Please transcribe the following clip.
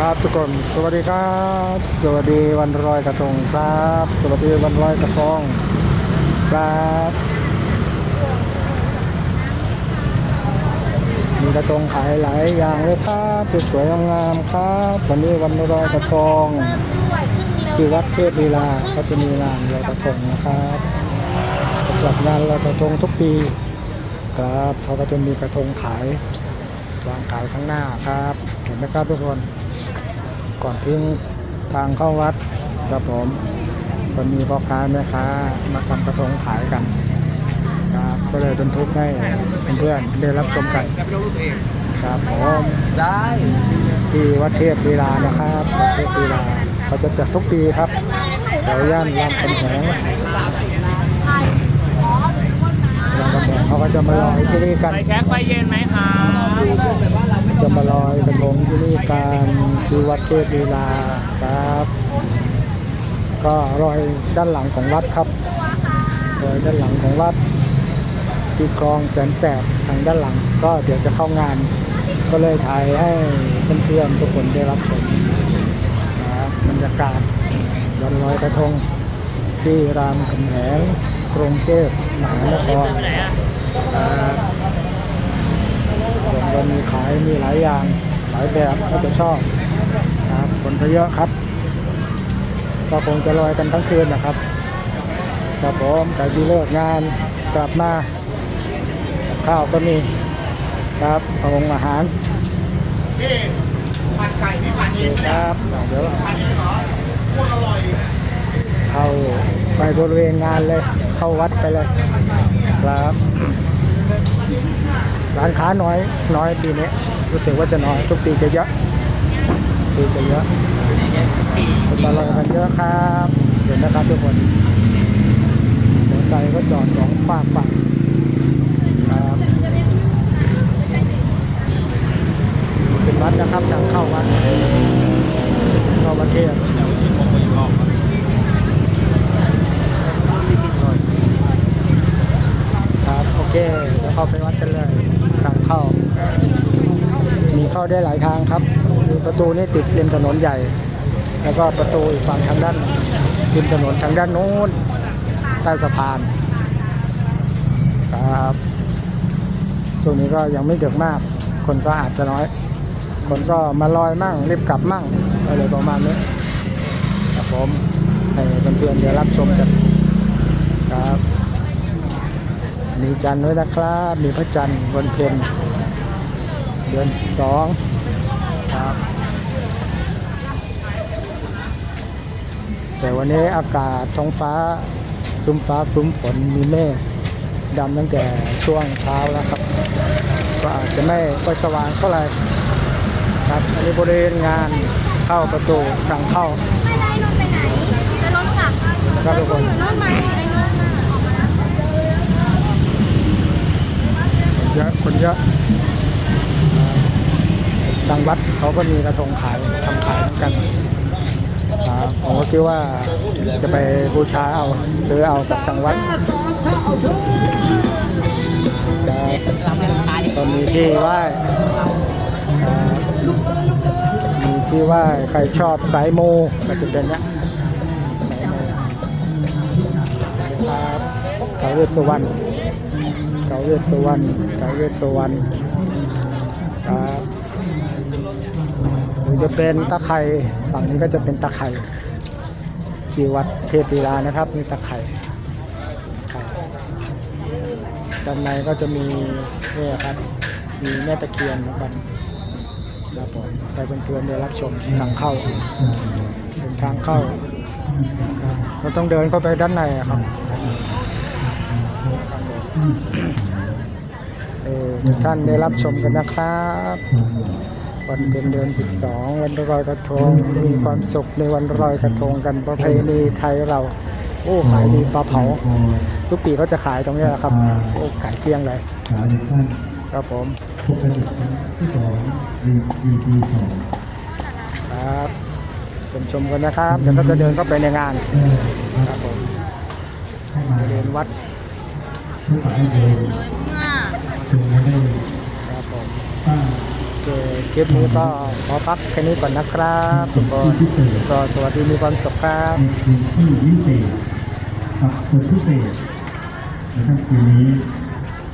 ครับทุกคนสวัสดีครับ สวัสดีวันลอยกระทงครับ สวัสดีวันลอยกระทงครับมีกระทงขายหลายอย่างเลยครับสวยๆงามๆครับ วันนี้วันลอยกระทงที่วัดเทพลีลาก็จะมีงานลอยกระทงนะครับจัดงานลอยกระทงทุกปีครับเขาก็จะมีกระทงขาย วางขายข้างหน้าครับ เห็นไหมครับทุกคน ก่อนทิ้งทางเข้าวัดครับผมก็มีพ่อค้าแม่ค้ามาทำกระทงขายกันครับก็เลยเป็นทุกข์ให้เพื่อนๆได้รับชมกันครับผมได้ที่วัดเทพลีลานะครับวัดเทพลีลาเขาจะจัดทุกปีครับแถวย่านรามคำแหง รามคำแหงเขาก็จะมาลอยที่นี่กันไปแคกไฟเย็นไหมครับจะมาลอยกระทงที่นี่กันที่วัดเทพลีลาครับ ก็ลอยด้านหลังของวัดครับลอยด้านหลังของวัดที่คลองแสนแสบทางด้านหลัง ก็เดี๋ยวจะเข้างาน ก็เลยถ่ายให้เพื่อนๆทุกคนได้รับชมนะครับบรรยากาศวันลอยกระทงที่รามคำแหง กรุงเทพมหานครครับคนก็มีขายมีหลายอย่างหลายแบบก็จะชอบครับคนก็เยอะครับ ก็คงจะลอยกันทั้งคืนนะครับครับผมแต่ที่เลิกงานกลับมาข้าวก็มีครับเองอาหารพี่ผัดไก่ที่ผัดเองครับเดี๋ยวผัดเองเหรอโคตรอร่อยเข้า ไปบริเวณงานเลย เข้าวัดไปเลย ครับ ร้านค้าน้อยน้อยปีนี้รู้สึกว่าจะน้อย ทุกปีจะเยอะปีจะเยอะคนมาลอยกันเยอะครับเห็นนะครับทุกคนมอเตอร์ไซค์ก็จอดสองฝั่งฝั่งครับเป็นวัดนะครับทางเข้าวัดเข้าวัดเทพ ครับโอเคเดี๋ยวเข้า ไปวัดกันเลยทางเข้า มีเข้าได้หลายทางครับคือประตูนี่ติดริมถนนใหญ่ แล้วก็ประตูอีกฝั่งทางด้านริมถนนทางด้านโน้นใต้สะพานครับช่วงนี้ก็ยังไม่เดือดมาก คนก็อาจจะน้อย คนก็มาลอยมั่งรีบกลับมั่งอะไรประมาณนี้ครับผมให้เพื่อนๆเดี๋ยวรับชมกันครับ มีจันทร์ด้วยนะครับ มีพระจันทร์วันเพ็ญเดือนสองครับแต่วันนี้อากาศท้องฟ้าครึ้มฟ้าครึ้มฝนมีเมฆดำตั้งแต่ช่วงเช้าแล้วครับ ก็อาจจะไม่ค่อยสว่างเท่าไหร่ครับอันนี้บริเวณงานเข้าประตูทางเข้าไม่ได้รถไปไหนจะรถกลับครับทุกคน อยู่รถใหม่ในรถน่ะออกมาแล้ว เยอะ คนเยอะทางวัดเขาก็มีกระทงขายทำขายเหมือนกันผมก็คิดว่าจะไปบูชาเอาซื้อเอาจากทางวัดก็มีที่ไหว้มีที่ไหว้ใครชอบสายโมก็จะเป็นเนี้ยครับท้าวเวสสุวรรณาวเวสสุวรรณท้าวเวสสุวรรณครับหรือจะเป็นตะไคร่ฝั่งนี้ก็จะเป็นตะไคร่ที่วัดเทพลีลานะครับมีตะไคร่ด้านในก็จะมีนี่ครับมีแม่ตะเคียนเหมือนกันครับผมไปเป็นเพื่อนๆได้รับชมทางเข้าเป็นทางเข้าเราต้องเดินเข้าไปด้านในครับ ท่านได้รับชมกันนะครับ วันเป็นเดือน 12 วันลอยกระทงมีความสุขในวันลอยกระทงกันประเพณีไทยเรา โอ้ขายดีปลาเผา ทุกปีก็จะขายตรงนี้แหละครับ โอ้ขายเกลี้ยงเลยครับผมครับชมชมกันนะครับเดี๋ยวก็จะเดินเข้าไปในงานครับผมบริเว ผู้ฝ่ายเดครับผมเคคลิปนี้ก็ขอพักแค่นี้ก่อนนะครับทุกคนก็สวัสดีมีความสุขครับในพื้นที่พิเศษกับคนพิเศษนะครับคืนนี้